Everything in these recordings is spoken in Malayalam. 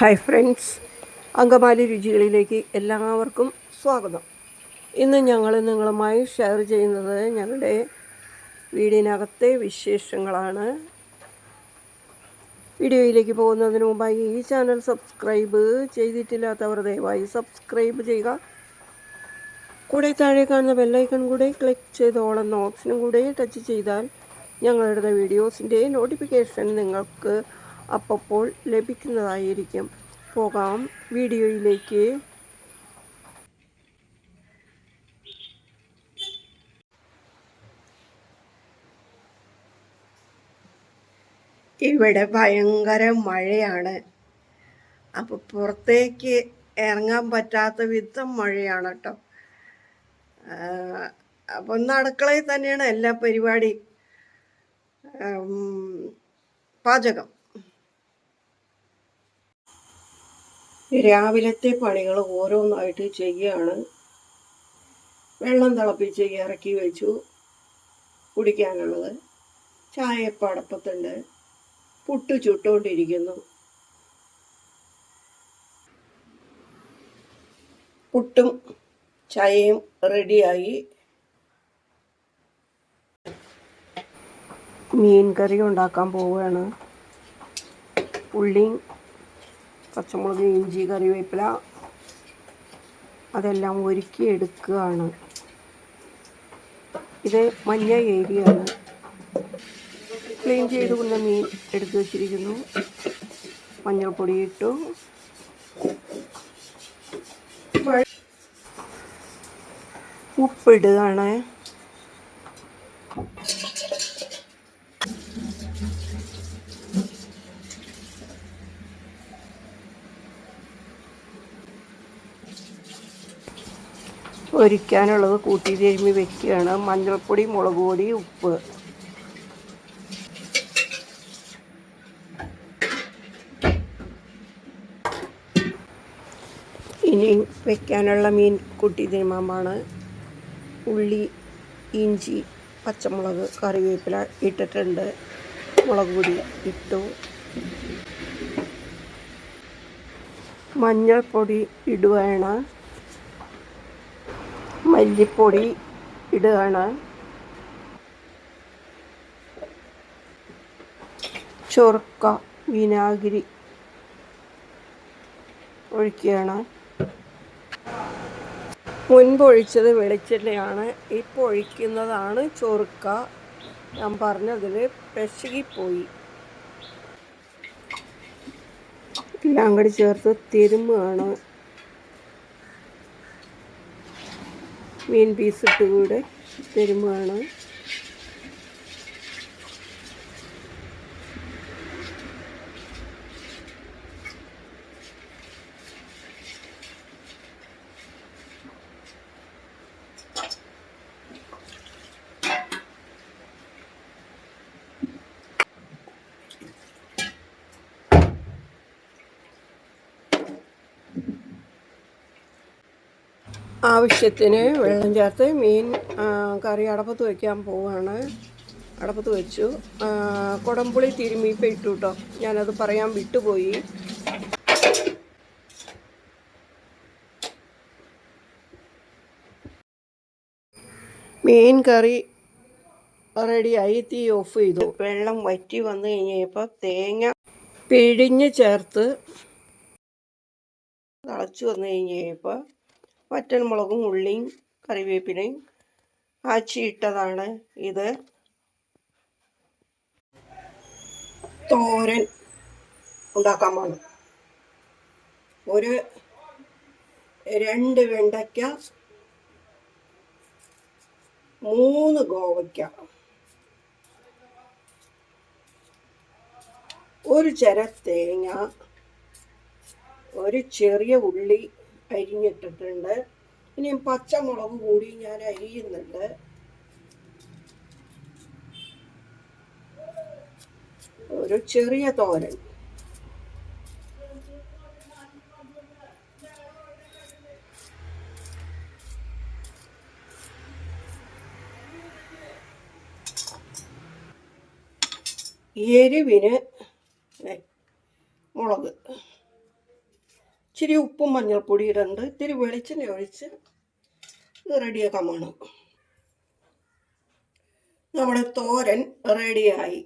ഹായ് ഫ്രണ്ട്സ് അങ്കമാലി രുചികളിലേക്ക് എല്ലാവർക്കും സ്വാഗതം. ഇന്ന് ഞങ്ങൾ നിങ്ങളുമായി ഷെയർ ചെയ്യുന്നത് ഞങ്ങളുടെ വീടിനകത്തെ വിശേഷങ്ങളാണ്. വീഡിയോയിലേക്ക് പോകുന്നതിന് മുമ്പായി ഈ ചാനൽ സബ്സ്ക്രൈബ് ചെയ്തിട്ടില്ലാത്തവർ ദയവായി സബ്സ്ക്രൈബ് ചെയ്യുക. കൂടെ താഴെ കാണുന്ന ബെല്ലൈക്കൺ കൂടെ ക്ലിക്ക് ചെയ്ത് ഓൾ എന്ന ഓപ്ഷനും കൂടെ ടച്ച് ചെയ്താൽ ഞങ്ങളുടെ വീഡിയോസിന്റെ നോട്ടിഫിക്കേഷൻ നിങ്ങൾക്ക് അപ്പോൾ ലഭിക്കുന്നതായിരിക്കും. പോകാം വീഡിയോയിലേക്ക്. ഇവിടെ ഭയങ്കര മഴയാണ്. അപ്പോൾ പുറത്തേക്ക് ഇറങ്ങാൻ പറ്റാത്ത വിധം മഴയാണ് കേട്ടോ. അപ്പോൾ ഒന്ന് അടുക്കളയിൽ തന്നെയാണ് എല്ലാ പരിപാടി. പാചകം. രാവിലത്തെ പണികൾ ഓരോന്നായിട്ട് ചെയ്യുകയാണ് വെള്ളം തിളപ്പിച്ച് ഇറക്കി വെച്ചു കുടിക്കാനുള്ളത്. ചായപ്പടപ്പത്തുണ്ട്. പുട്ട് ചുട്ടുകൊണ്ടിരിക്കുന്നു പുട്ടും ചായയും റെഡിയായി. മീൻ കറി ഉണ്ടാക്കാൻ പോവുകയാണ്. ഉള്ളിയും പച്ചമുളക് ഇഞ്ചി കറിവേപ്പില അതെല്ലാം ഒരുക്കി എടുക്കുകയാണ്. ഇത് മഞ്ഞ ഏരിയാണ്. ക്ലീൻ ചെയ്ത് കൊണ്ട മീൻ എടുത്ത് വെച്ചിരിക്കുന്നു. മഞ്ഞൾപ്പൊടി ഇട്ടു. ഉപ്പിടുകയാണ്. ഒരിക്കാനുള്ളത് കൂട്ടി തിരുമ്മി വെക്കുകയാണ്. മഞ്ഞൾപ്പൊടി മുളക് പൊടി ഉപ്പ്. ഇനി വെക്കാനുള്ള മീൻ കൂട്ടി തിരുമാമാണ് ഉള്ളി ഇഞ്ചി പച്ചമുളക് കറിവേപ്പില ഇട്ടിട്ടുണ്ട്. മുളക് പൊടി ഇട്ടു. മഞ്ഞൾപ്പൊടി ഇടുകയാണ് മല്ലിപ്പൊടി ഇടുകയാണ്. ചൊറുക്ക വിനാഗിരി ഒഴിക്കുകയാണ്. മുൻപ് ഒഴിച്ചത് വെളിച്ചെണ്ണയാണ് ഇപ്പോൾ ഒഴിക്കുന്നതാണ് ചൊറുക്ക. ഞാൻ പറഞ്ഞതിൽ പെശകിപ്പോയി. എല്ലാം കൂടി ചേർത്ത് തിരുമ്മുകയാണ്. മീൻ പീസ് ഇട്ട് കൂടെ തിരുമ്മുകയാണ് ആവശ്യത്തിന് വെള്ളം ചേർത്ത് മീൻ കറി അടപ്പത്ത് വയ്ക്കാൻ പോവുകയാണ് അടപ്പത്ത് വെച്ചു. കുടംപുളി തിരുമ്മിപ്പം ഇട്ടു കേട്ടോ ഞാനത് പറയാൻ വിട്ടുപോയി. മീൻ കറി റെഡിയായി തീ ഓഫ് ചെയ്തു. വെള്ളം വറ്റി വന്നു കഴിഞ്ഞപ്പോൾ തേങ്ങ പിഴിഞ്ഞ് ചേർത്ത് തിളച്ച് വന്നു കഴിഞ്ഞപ്പോൾ വറ്റൽമുളകും ഉള്ളിയും കറിവേപ്പിലയും കാച്ചിയിട്ടതാണ് ഇത്. തോരൻ ഉണ്ടാക്കാൻ പോകണം ഒരു രണ്ട് വെണ്ടയ്ക്ക മൂന്ന് ഗോവയ്ക്ക ഒരു ചര തേങ്ങ ഒരു ചെറിയ ഉള്ളി അരിഞ്ഞിട്ടിട്ടുണ്ട്. ഇനി പച്ചമുളക് കൂടി ഞാൻ അരിയുന്നുണ്ട്. ഒരു ചെറിയ തോരൻ. എരിവിന് മുളക്. ഇച്ചിരി ഉപ്പും മഞ്ഞൾപ്പൊടി ഇടുന്നുണ്ട് ഇത്തിരി വെളിച്ചെണ്ണ ഒഴിച്ച് ഇത് റെഡിയാക്കാൻ വേണം നമ്മുടെ തോരൻ റെഡിയായി.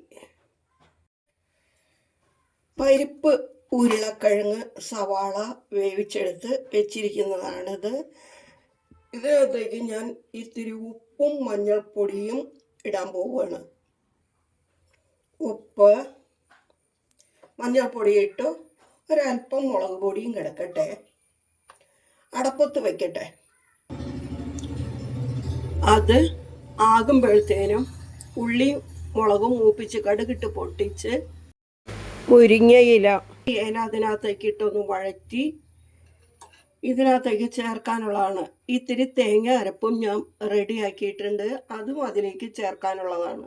പരിപ്പ് ഉരുളക്കിഴങ്ങ് സവാള വേവിച്ചെടുത്ത് വെച്ചിരിക്കുന്നതാണിത്. ഇതിനകത്തേക്ക് ഞാൻ ഇത്തിരി ഉപ്പും മഞ്ഞൾപ്പൊടിയും ഇടാൻ പോവുകയാണ്. ഉപ്പ് മഞ്ഞൾപ്പൊടി ഇട്ടു. ഒരല്പം മുളക് പൊടിയും കിടക്കട്ടെ. അടപ്പത്ത് വെക്കട്ടെ. അത് ആകുമ്പോഴത്തേനും ഉള്ളി മുളകും മൂപ്പിച്ച് കടുകിട്ട് പൊട്ടിച്ച് മുരിങ്ങയില ഇല അതിനകത്തേക്ക് ഇട്ടൊന്ന് വഴറ്റി ഇതിനകത്തേക്ക് ചേർക്കാനുള്ളതാണ്. ഇത്തിരി തേങ്ങ അരപ്പും ഞാൻ റെഡിയാക്കിയിട്ടുണ്ട് അതും അതിലേക്ക് ചേർക്കാനുള്ളതാണ്.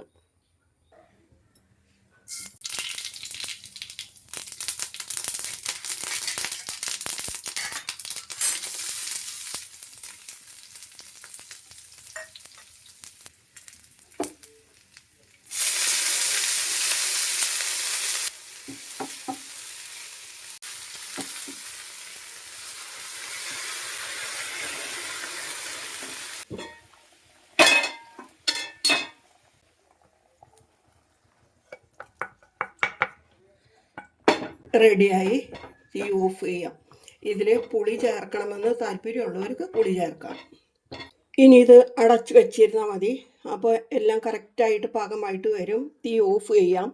റെഡിയായി തീ ഓഫ് ചെയ്യാം. ഇതിൽ പുളി ചേർക്കണമെന്ന് താല്പര്യമുള്ളവർക്ക് പുളി ചേർക്കാം. ഇനി ഇത് അടച്ചു വെച്ചിരുന്നാൽ മതി. അപ്പോൾ എല്ലാം കറക്റ്റായിട്ട് പാകമായിട്ട് വരും. തീ ഓഫ് ചെയ്യാം.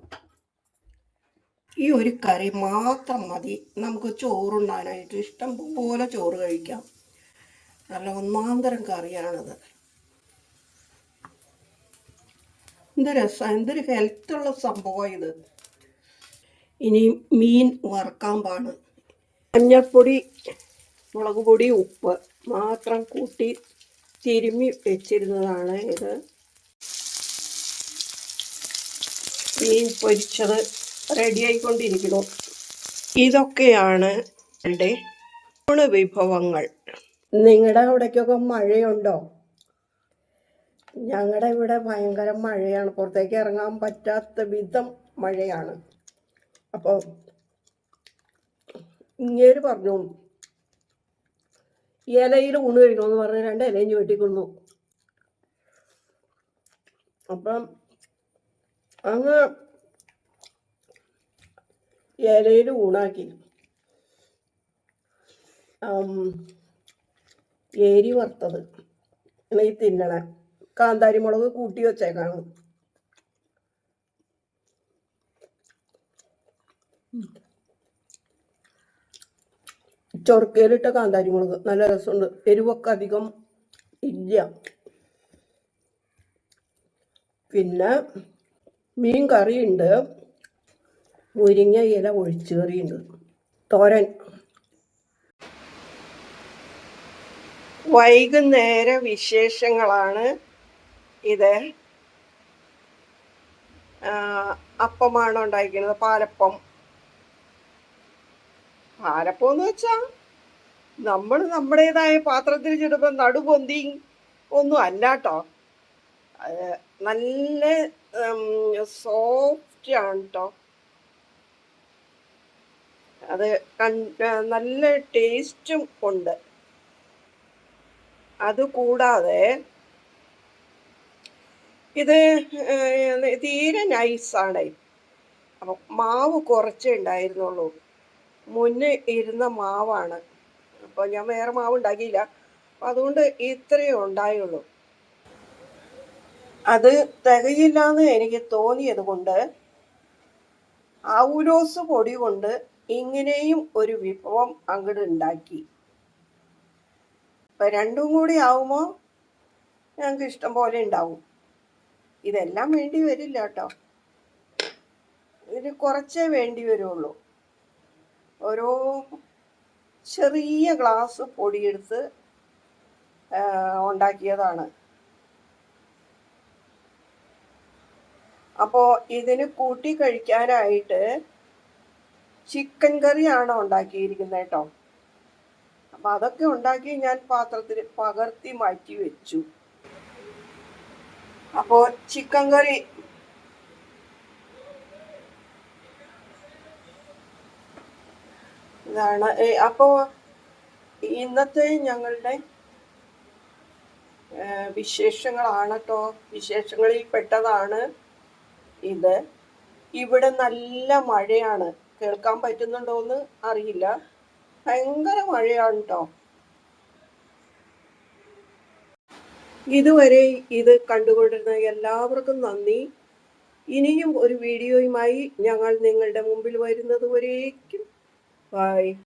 ഈ ഒരു കറി മാത്രം മതി. നമുക്ക് ചോറുണ്ടാനായിട്ട് ഇഷ്ടം പോലെ ചോറ് കഴിക്കാം. നല്ല ഒന്നാന്തരം കറിയാണത്. എന്ത് രസം എന്തൊരു ഹെൽത്തുള്ള സംഭവം ഇത്. ഇനി മീൻ വറുക്കാൻ പാണ് മഞ്ഞൾപ്പൊടി മുളക് പൊടി ഉപ്പ് മാത്രം കൂട്ടി തിരുമ്മി വെച്ചിരുന്നതാണ് ഇത്. മീൻ പൊരിച്ചത് റെഡിയായിക്കൊണ്ടിരിക്കുന്നു ഇതൊക്കെയാണ് എന്റെ വിഭവങ്ങൾ. നിങ്ങളുടെ അവിടേക്കൊക്കെ മഴയുണ്ടോ? ഞങ്ങളുടെ ഇവിടെ ഭയങ്കര മഴയാണ്. പുറത്തേക്ക് ഇറങ്ങാൻ പറ്റാത്ത വിധം മഴയാണ്. അപ്പോൾ ഇങ്ങേര് പറഞ്ഞു ഇലയിൽ ഊണ് കഴിക്കണമെന്ന് പറഞ്ഞ് രണ്ട് ഇലയും ചുവട്ടിക്കൊന്നു അപ്പം അങ്ങ് ഇലയിൽ ഊണാക്കി. ഏരി വറുത്തത് ഈ തിന്നണ കാന്താരി മുളക് കൂട്ടി വെച്ചേക്കാണ്. ചൊറുക്കയിലിട്ട കാന്താരി മുളക് നല്ല രസമുണ്ട്. എരിവൊക്കെ അധികം ഇല്ല. പിന്നെ മീൻ കറിയുണ്ട്. മുരിങ്ങ ഇല ഒഴിച്ചു കറിയുണ്ട്. തോരൻ. വൈകുന്നേര വിശേഷങ്ങളാണ് ഇത്. അപ്പമാണ് ഉണ്ടായിരിക്കുന്നത് പാലപ്പം. പാലപ്പം എന്ന് വെച്ചാ നമ്മൾ നമ്മുടേതായ പാത്രത്തിൽ ചിടുമ്പോൾ നടുപൊന്തി ഒന്നും അല്ലാട്ടോ. നല്ല സോഫ്റ്റ് ആണ് കേട്ടോ അത് നല്ല ടേസ്റ്റും ഉണ്ട്. അതുകൂടാതെ ഇത് തീരെ നൈസാണ് അപ്പം മാവ് കുറച്ചേ ഉണ്ടായിരുന്നുള്ളൂ. മുന്നേ ഇരുന്ന മാവാണ്. അപ്പോൾ ഞാൻ വേറെ മാവ് ഉണ്ടാക്കിയില്ല അപ്പം അതുകൊണ്ട് ഇത്രയേ ഉണ്ടായുള്ളൂ. അത് തികയില്ലാന്ന് എനിക്ക് തോന്നിയത് കൊണ്ട് ഔരോസ് പൊടി കൊണ്ട് ഇങ്ങനെയും ഒരു വിഭവം അങ്ങോട്ട് ഉണ്ടാക്കി. അപ്പം രണ്ടും കൂടി ആവുമ്പോൾ ഞങ്ങൾക്ക് ഇഷ്ടം പോലെ ഉണ്ടാവും. ഇതെല്ലാം വേണ്ടി വരില്ല കേട്ടോ. ഇതിന് കുറച്ചേ വേണ്ടി വരുള്ളൂ. ഓരോ ചെറിയ ഗ്ലാസ് പൊടിയെടുത്ത് ഉണ്ടാക്കിയതാണ്. അപ്പോൾ ഇതിന് കൂട്ടി കഴിക്കാനായിട്ട് ചിക്കൻ കറിയാണ് ഉണ്ടാക്കിയിരിക്കുന്നത് കേട്ടോ. അപ്പം അതൊക്കെ ഉണ്ടാക്കി ഞാൻ പാത്രത്തിൽ പകർത്തി മാറ്റി വെച്ചു. അപ്പോൾ ചിക്കൻ കറി ഇതാണ്. ഏ, അപ്പോ ഇന്നത്തെ ഞങ്ങളുടെ വിശേഷങ്ങളാണ് കേട്ടോ വിശേഷങ്ങളിൽ പെട്ടതാണ് ഇത്. ഇവിടെ നല്ല മഴയാണ്. കേൾക്കാൻ പറ്റുന്നുണ്ടോന്ന് അറിയില്ല. ഭയങ്കര മഴയാണ് കേട്ടോ ഇതുവരെ ഇത് കണ്ടുകൊണ്ടിരുന്ന എല്ലാവർക്കും നന്ദി. ഇനിയും ഒരു വീഡിയോയുമായി ഞങ്ങൾ നിങ്ങളുടെ മുമ്പിൽ വരുന്നത് വരേക്കും. Bye.